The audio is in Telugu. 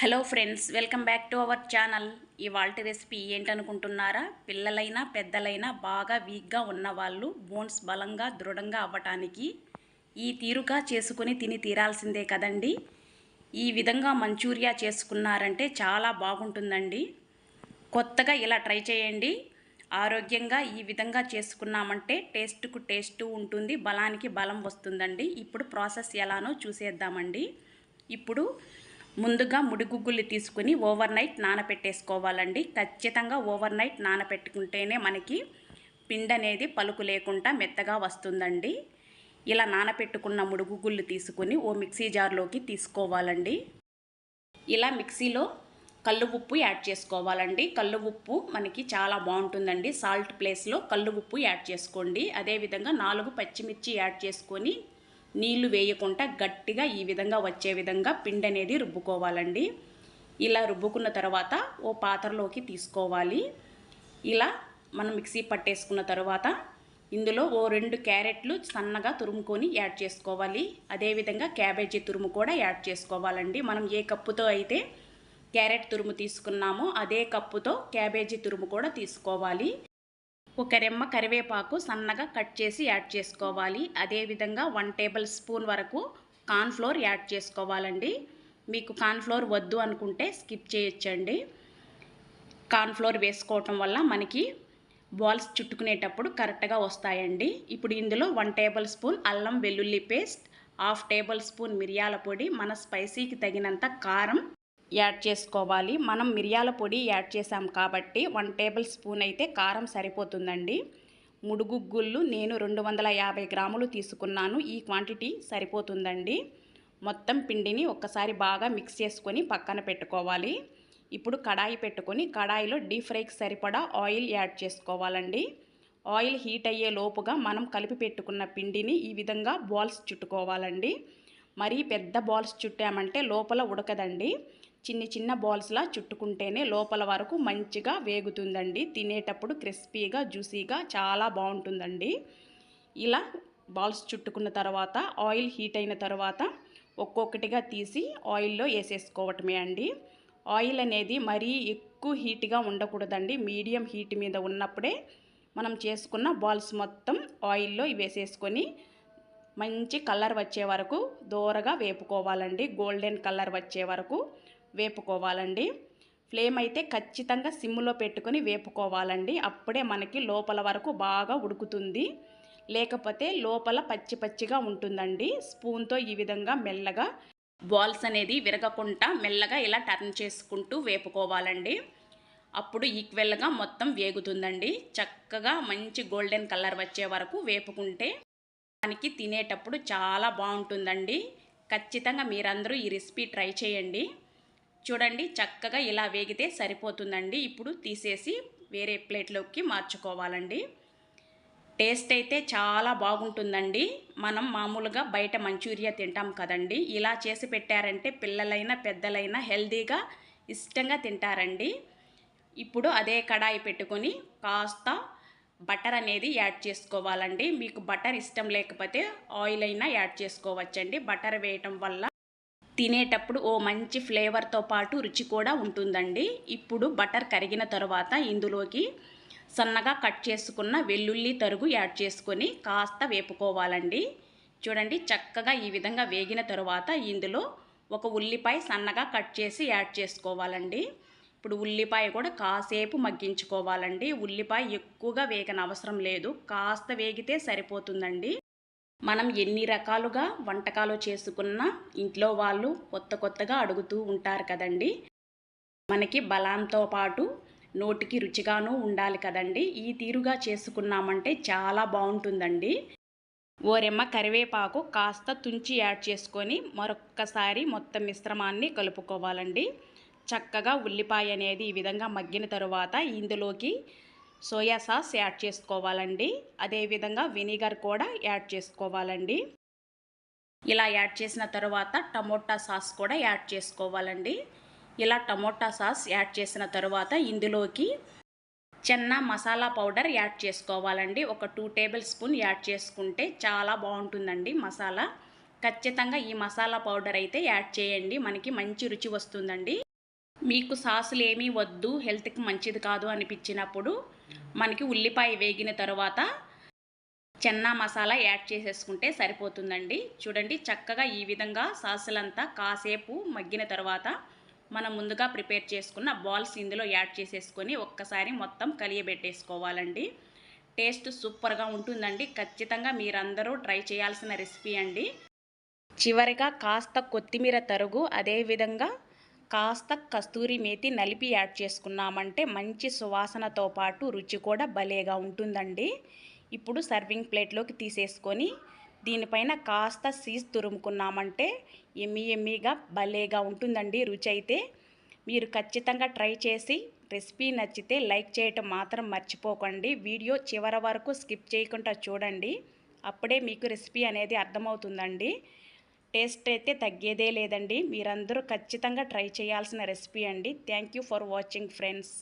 Hello friends welcome back to our channel ఇవాళ రెసిపీ ఏంటనుకుంటున్నారా? పిల్లలైనా పెద్దలైనా బాగా వీక్గా ఉన్నవాళ్ళు బోన్స్ బలంగా దృఢంగా అవ్వటానికి ఈ తీరుగా చేసుకుని తిని తీరాల్సిందే కదండి. ఈ విధంగా మంచూరియా చేసుకున్నారంటే చాలా బాగుంటుందండి. కొత్తగా ఇలా ట్రై చేయండి. ఆరోగ్యంగా ఈ విధంగా చేసుకున్నామంటే టేస్ట్కు టేస్ట్ ఉంటుంది బలానికి బలం వస్తుందండి. ఇప్పుడు ప్రాసెస్ ఎలానో చూసేద్దామండి. ఇప్పుడు ముందుగా ముడిగుగ్గులు తీసుకుని ఓవర్ నైట్ నానపెట్టేసుకోవాలండి. ఖచ్చితంగా ఓవర్ నైట్ నానపెట్టుకుంటేనే మనకి పిండి అనేది పలుకు లేకుండా మెత్తగా వస్తుందండి. ఇలా నానపెట్టుకున్న ముడుగుగుళ్ళు తీసుకుని ఓ మిక్సీ జార్లోకి తీసుకోవాలండి. ఇలా మిక్సీలో కళ్ళు ఉప్పు యాడ్ చేసుకోవాలండి. కళ్ళు ఉప్పు మనకి చాలా బాగుంటుందండి. సాల్ట్ ప్లేస్లో కళ్ళు ఉప్పు యాడ్ చేసుకోండి. అదేవిధంగా నాలుగు పచ్చిమిర్చి యాడ్ చేసుకొని నీళ్ళు వేయకుండా గట్టిగా ఈ విధంగా వచ్చే విధంగా పిండి అనేది రుబ్బుకోవాలండి. ఇలా రుబ్బుకున్న తర్వాత ఓ పాత్రలోకి తీసుకోవాలి. ఇలా మనం మిక్సీ పట్టేసుకున్న తర్వాత ఇందులో ఓ రెండు క్యారెట్లు సన్నగా తురుముకొని యాడ్ చేసుకోవాలి. అదేవిధంగా క్యాబేజీ తురుము కూడా యాడ్ చేసుకోవాలండి. మనం ఏ కప్పుతో అయితే క్యారెట్ తురుము తీసుకున్నామో అదే కప్పుతో క్యాబేజీ తురుము కూడా తీసుకోవాలి. ఒక రెమ్మ కరివేపాకు సన్నగా కట్ చేసి యాడ్ చేసుకోవాలి. అదేవిధంగా వన్ టేబుల్ స్పూన్ వరకు కార్న్ఫ్లోర్ యాడ్ చేసుకోవాలండి. మీకు కార్న్ఫ్లోర్ వద్దు అనుకుంటే స్కిప్ చేయొచ్చండి. కార్న్ఫ్లోర్ వేసుకోవటం వల్ల మనకి బాల్స్ చుట్టుకునేటప్పుడు కరెక్ట్గా వస్తాయండి. ఇప్పుడు ఇందులో వన్ టేబుల్ స్పూన్ అల్లం వెల్లుల్లి పేస్ట్ హాఫ్ టేబుల్ స్పూన్ మిరియాల పొడి మన స్పైసీకి తగినంత కారం యాడ్ చేసుకోవాలి. మనం మిరియాల పొడి యాడ్ చేసాం కాబట్టి వన్ టేబుల్ స్పూన్ అయితే కారం సరిపోతుందండి. ముడుగుగ్గుళ్ళు నేను రెండు వందల యాభై గ్రాములు తీసుకున్నాను. ఈ క్వాంటిటీ సరిపోతుందండి. మొత్తం పిండిని ఒక్కసారి బాగా మిక్స్ చేసుకొని పక్కన పెట్టుకోవాలి. ఇప్పుడు కడాయి పెట్టుకొని కడాయిలో డీప్ ఫ్రైకి సరిపడా ఆయిల్ యాడ్ చేసుకోవాలండి. ఆయిల్ హీట్ అయ్యే లోపుగా మనం కలిపి పెట్టుకున్న పిండిని ఈ విధంగా బాల్స్ చుట్టుకోవాలండి. మరీ పెద్ద బాల్స్ చుట్టామంటే లోపల ఉడకదండి. చిన్ని చిన్న బాల్స్లా చుట్టుకుంటేనే లోపల వరకు మంచిగా వేగుతుందండి. తినేటప్పుడు క్రిస్పీగా జ్యూసీగా చాలా బాగుంటుందండి. ఇలా బాల్స్ చుట్టుకున్న తర్వాత ఆయిల్ హీట్ అయిన తర్వాత ఒక్కొక్కటిగా తీసి ఆయిల్లో వేసేసుకోవటమే అండి. ఆయిల్ అనేది మరీ ఎక్కువ హీట్గా ఉండకూడదండి. మీడియం హీట్ మీద ఉన్నప్పుడే మనం చేసుకున్న బాల్స్ మొత్తం ఆయిల్లో వేసేసుకొని మంచి కలర్ వచ్చే వరకు దూరగా వేపుకోవాలండి. గోల్డెన్ కలర్ వచ్చే వరకు వేపుకోవాలండి. ఫ్లేమ్ అయితే ఖచ్చితంగా సిమ్లో పెట్టుకొని వేపుకోవాలండి. అప్పుడే మనకి లోపల వరకు బాగా ఉడుకుతుంది. లేకపోతే లోపల పచ్చి పచ్చిగా ఉంటుందండి. స్పూన్తో ఈ విధంగా మెల్లగా బాల్స్ అనేది విరగకుండా మెల్లగా ఇలా టర్న్ చేసుకుంటూ వేపుకోవాలండి. అప్పుడు ఈక్వెల్గా మొత్తం వేగుతుందండి. చక్కగా మంచి గోల్డెన్ కలర్ వచ్చే వరకు వేపుకుంటే దానికి తినేటప్పుడు చాలా బాగుంటుందండి. ఖచ్చితంగా మీరందరూ ఈ రెసిపీ ట్రై చేయండి. చూడండి చక్కగా ఇలా వేగితే సరిపోతుందండి. ఇప్పుడు తీసేసి వేరే ప్లేట్లోకి మార్చుకోవాలండి. టేస్ట్ అయితే చాలా బాగుంటుందండి. మనం మామూలుగా బయట మంచూరియా తింటాం కదండి. ఇలా చేసి పెట్టారంటే పిల్లలైనా పెద్దలైనా హెల్దీగా ఇష్టంగా తింటారండి. ఇప్పుడు అదే కడాయి పెట్టుకొని కాస్త బటర్ అనేది యాడ్ చేసుకోవాలండి. మీకు బటర్ ఇష్టం లేకపోతే ఆయిల్ అయినా యాడ్ చేసుకోవచ్చండి. బటర్ వేయటం వల్ల తినేటప్పుడు ఓ మంచి ఫ్లేవర్తో పాటు రుచి కూడా ఉంటుందండి. ఇప్పుడు బటర్ కరిగిన తర్వాత ఇందులోకి సన్నగా కట్ చేసుకున్న వెల్లుల్లి తరుగు యాడ్ చేసుకొని కాస్త వేపుకోవాలండి. చూడండి చక్కగా ఈ విధంగా వేగిన తరువాత ఇందులో ఒక ఉల్లిపాయ సన్నగా కట్ చేసి యాడ్ చేసుకోవాలండి. ఇప్పుడు ఉల్లిపాయ కూడా కాసేపు మగ్గించుకోవాలండి. ఉల్లిపాయ ఎక్కువగా వేగన అవసరం లేదు. కాస్త వేగితే సరిపోతుందండి. మనం ఎన్ని రకాలుగా వంటకాలు చేసుకున్నా ఇంట్లో వాళ్ళు కొత్త కొత్తగా అడుగుతూ ఉంటారు కదండి. మనకి బలంతో పాటు నోటికి రుచిగాను ఉండాలి కదండి. ఈ తీరుగా చేసుకున్నామంటే చాలా బాగుంటుందండి. ఓరెమ్మ కరివేపాకు కాస్త తుంచి యాడ్ చేసుకొని మరొక్కసారి మొత్తం మిశ్రమాన్ని కలుపుకోవాలండి. చక్కగా ఉల్లిపాయ అనేది ఈ విధంగా మగ్గిన తరువాత ఇందులోకి సోయా సాస్ యాడ్ చేసుకోవాలండి. అదేవిధంగా వినిగర్ కూడా యాడ్ చేసుకోవాలండి. ఇలా యాడ్ చేసిన తర్వాత టమోటా సాస్ కూడా యాడ్ చేసుకోవాలండి. ఇలా టమోటా సాస్ యాడ్ చేసిన తర్వాత ఇందులోకి చెన్న మసాలా పౌడర్ యాడ్ చేసుకోవాలండి. ఒక టూ టేబుల్ స్పూన్ యాడ్ చేసుకుంటే చాలా బాగుంటుందండి మసాలా. ఖచ్చితంగా ఈ మసాలా పౌడర్ అయితే యాడ్ చేయండి. మనకి మంచి రుచి వస్తుందండి. మీకు సాసులు ఏమీ వద్దు హెల్త్కి మంచిది కాదు అనిపించినప్పుడు మనకి ఉల్లిపాయ వేగిన తర్వాత చెన్నా మసాలా యాడ్ చేసేసుకుంటే సరిపోతుందండి. చూడండి చక్కగా ఈ విధంగా సాసులంతా కాసేపు మగ్గిన తర్వాత మనం ముందుగా ప్రిపేర్ చేసుకున్న బాల్స్ ఇందులో యాడ్ చేసేసుకొని ఒక్కసారి మొత్తం కలియబెట్టేసుకోవాలండి. టేస్ట్ సూపర్గా ఉంటుందండి. ఖచ్చితంగా మీరందరూ ట్రై చేయాల్సిన రెసిపీ అండి. చివరిగా కాస్త కొత్తిమీర తరుగు అదేవిధంగా కాస్త కస్తూరి మేతి నలిపి యాడ్ చేసుకున్నామంటే మంచి సువాసనతో పాటు రుచి కూడా భలేగా ఉంటుందండి. ఇప్పుడు సర్వింగ్ ప్లేట్లోకి తీసేసుకొని దీనిపైన కాస్త సీజ్ తురుముకున్నామంటే ఎమ్మి ఎమ్మిగా భలేగా ఉంటుందండి రుచి అయితే. మీరు ఖచ్చితంగా ట్రై చేసి రెసిపీ నచ్చితే లైక్ చేయటం మాత్రం మర్చిపోకండి. వీడియో చివరి వరకు స్కిప్ చేయకుండా చూడండి. అప్పుడే మీకు రెసిపీ అనేది అర్థమవుతుందండి. టేస్ట్ అయితే తగ్గేదే లేదండి. మీరందరూ ఖచ్చితంగా ట్రై చేయాల్సిన రెసిపీ అండి. Thank you for watching friends.